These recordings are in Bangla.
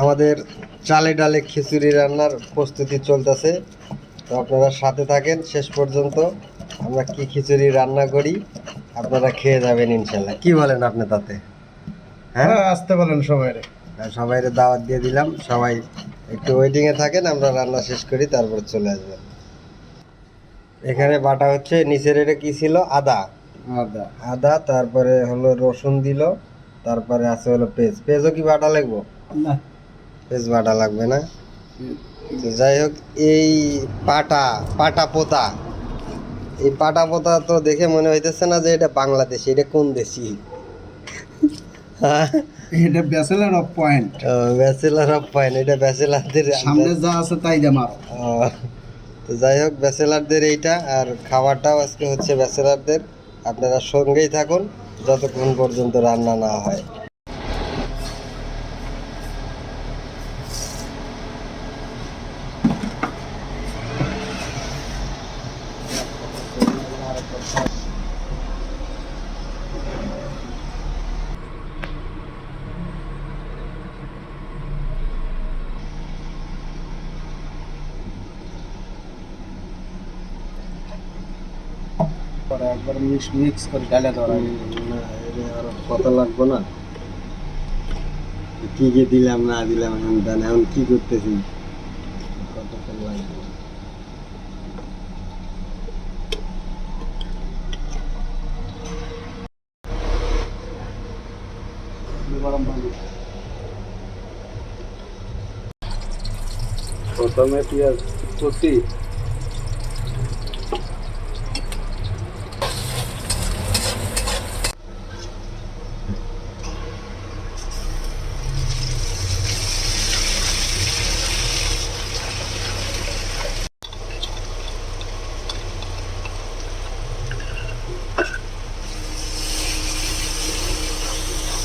আমাদের চালে ডালে খিচুড়ি রান্নার প্রস্তুতি চলতেছে। তো আপনারা সাথে থাকেন শেষ পর্যন্ত আমরা কি খিচুড়ি রান্না করি আপনারা খেয়ে যাবেন ইনশাল্লাহ কি বলেন আপনি তাতে? হ্যাঁ? হ্যাঁ আসতে বলেন সবাই সবাই দাওয়াত দিয়ে দিলাম। সবাই একটু ওয়েটিংয়ে থাকেন আমরা রান্না শেষ করি তারপর চলে আসবেন। এখানে বাটা হচ্ছে নিচের এটা কি ছিল? আদা। আদা। আদা তারপরে হলো রসুন দিল তারপরে আছে হলো পেঁয়াজ। পেঁয়াজও কি বাটা লাগবো? না। পেঁয়াজ বাটা লাগবে না। তো যাই হোক এই পাটা পাটা পোতা। এই পাটা পোতা তো দেখে মনে হইতেছে না যে এটা বাংলাদেশ এটা কোন দেশি? এটা bachelor of point bachelor of point এটা ব্যাচেলারদের সামনে যা আছে তাই দে তো যাই হোক ব্যাচেলারদের এইটা আর খাবারটাও আজকে হচ্ছে ব্যাচেলারদের আপনারা সঙ্গেই থাকুন যতক্ষণ পর্যন্ত রান্না না হয়। পরে একবার মিক্স মিক্স করে ডালে দেওয়া লাগে। না এটা আর কত লাগবো না কি কি দিলাম না দিলাম এখন জানি এখন কি করতেছি কতক্ষণ লাগবে গরম পানি। প্রথমে পেঁয়াজ কুচি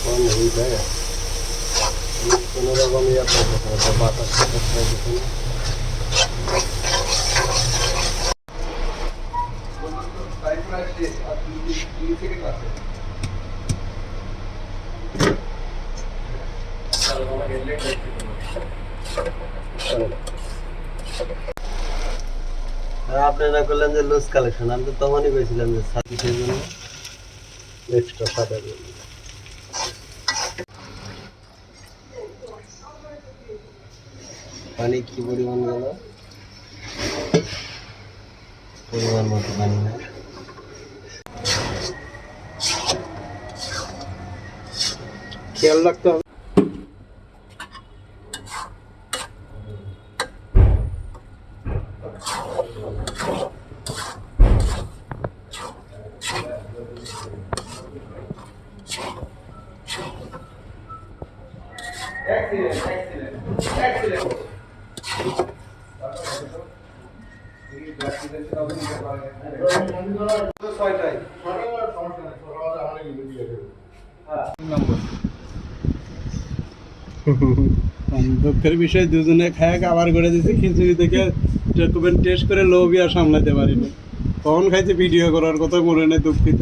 কোন এই জায়গা কোনো রকম করতে হবে বাতাস টাতাস খাইতেছে না। আর আপনারা করলেন যে লুজ কালেকশন আমি তো তখনই কইছিলাম যে সার্ভিসের জন্য এক্সট্রা সাদা দিয়ে দিলাম। পানি কি পরিমাণ গেল? পরিমাণ মতো পানি না। খেয়াল রাখতে হবে। দুঃখের বিষয় দুজনে খায় আবার করে দিয়েছে খিচুড়ি ডকুমেন্ট টেস্ট করে লোভ আর সামলাতে পারিনি। কখন খাইছে ভিডিও করার কথা মনে নেই দুঃখিত।